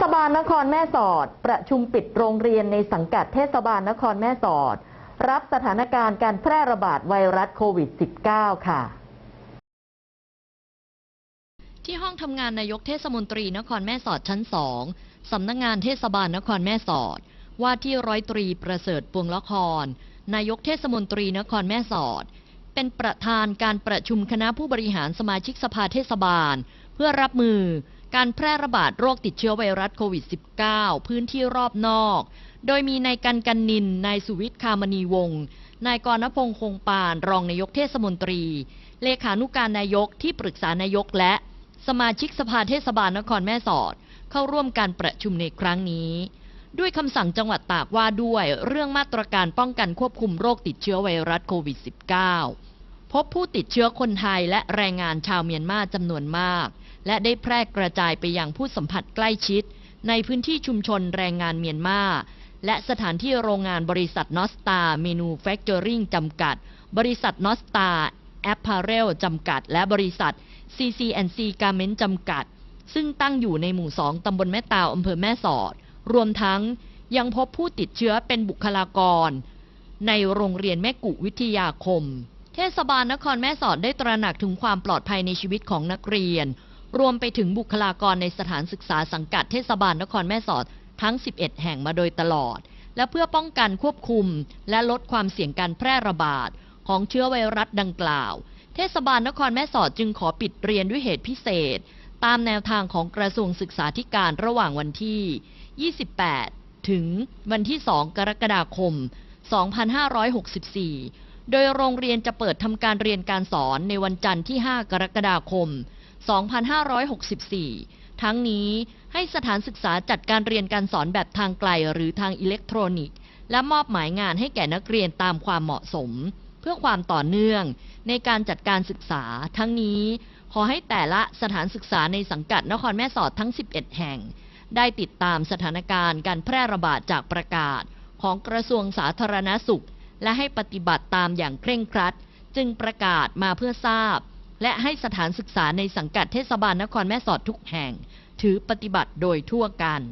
ศบาลนครแม่สอด ประชุมปิดโรงเรียนในสังกัดเทศบาลนครแม่สอด รับสถานการณ์การแพร่ระบาดไวรัสโควิด -19 ค่ะที่ห้องทำงานนายกเทศมนตรีนครแม่สอดชั้นสองสำนักงงานเทศบาลนครแม่สอด ว่าที่ร้อยตรีประเสริฐปวงละคร นายกเทศมนตรีนครแม่สอด เป็นประธานการประชุมคณะผู้บริหารสมาชิกสภาเทศบาล เพื่อรับมือ การแพร่ระบาดโรคติดเชื้อไวรัสโควิด -19 พื้นที่รอบนอก โดยมีนายกันกันนิน นายสุวิทย์คามณีวงศ์นายกรณพงษ์คงปาน รองนายกเทศมนตรี เลขานุการนายกที่ปรึกษานายกและ สมาชิกสภาเทศบาลนครแม่สอด เข้าร่วมการประชุมในครั้งนี้ ด้วยคำสั่งจังหวัดตากว่าด้วยเรื่องมาตรการป้องกันควบคุมโรคติดเชื้อไวรัสโควิด -19 พบผู้ติดเชื้อคนไทยและแรงงานชาวเมียนมาจำนวนมาก และได้แพร่กระจายไปยังผู้สัมผัสใกล้ชิด ในพื้นที่ชุมชนแรงงานเมียนมาและสถานที่โรงงานบริษัทนอสตาเมนูแฟคเจอริงจำกัด บริษัทนอสตาแอปพาเรลจำกัด และบริษัท CCNC Garment จำกัด ซึ่งตั้งอยู่ในหมู่สองตำบลแม่ตาวอำเภอแม่สอด รวมทั้งยังพบผู้ติดเชื้อเป็นบุคลากร ในโรงเรียนแม่กุวิทยาคม เทศบาลนครแม่สอดได้ตระหนักถึงความปลอดภัยในชีวิตของนักเรียน รวมไปถึงบุคลากรในสถานศึกษาสังกัดเทศบาลนครแม่สอดทั้ง 11 แห่งมาโดยตลอด และเพื่อป้องกันควบคุม และลดความเสี่ยงการแพร่ระบาด ของเชื้อไวรัสดังกล่าว เทศบาลนครแม่สอดจึงขอปิดเรียนด้วยเหตุพิเศษ ตามแนวทางของกระทรวงศึกษาธิการระหว่างวันที่ 28 ถึงวันที่ 2 กรกฎาคม 2564 โดยโรงเรียนจะเปิดทำการเรียนการสอนในวันจันทร์ที่ 5 กรกฎาคม 2564 ทั้งนี้ให้สถานศึกษาจัดการเรียนการสอนแบบทางไกลหรือทางอิเล็กทรอนิกส์ และมอบหมายงานให้แก่นักเรียนตามความเหมาะสม เพื่อความต่อเนื่องในการจัดการศึกษา ทั้งนี้ขอให้แต่ละสถานศึกษาในสังกัดนครแม่สอดทั้ง 11 แห่ง ได้ติดตามสถานการณ์การแพร่ระบาดจากประกาศ ของกระทรวงสาธารณสุข และให้ปฏิบัติตามอย่างเคร่งครัด จึงประกาศมาเพื่อทราบ และให้สถานศึกษาในสังกัดเทศบาลนครแม่สอดทุกแห่ง ถือปฏิบัติโดยทั่วกัน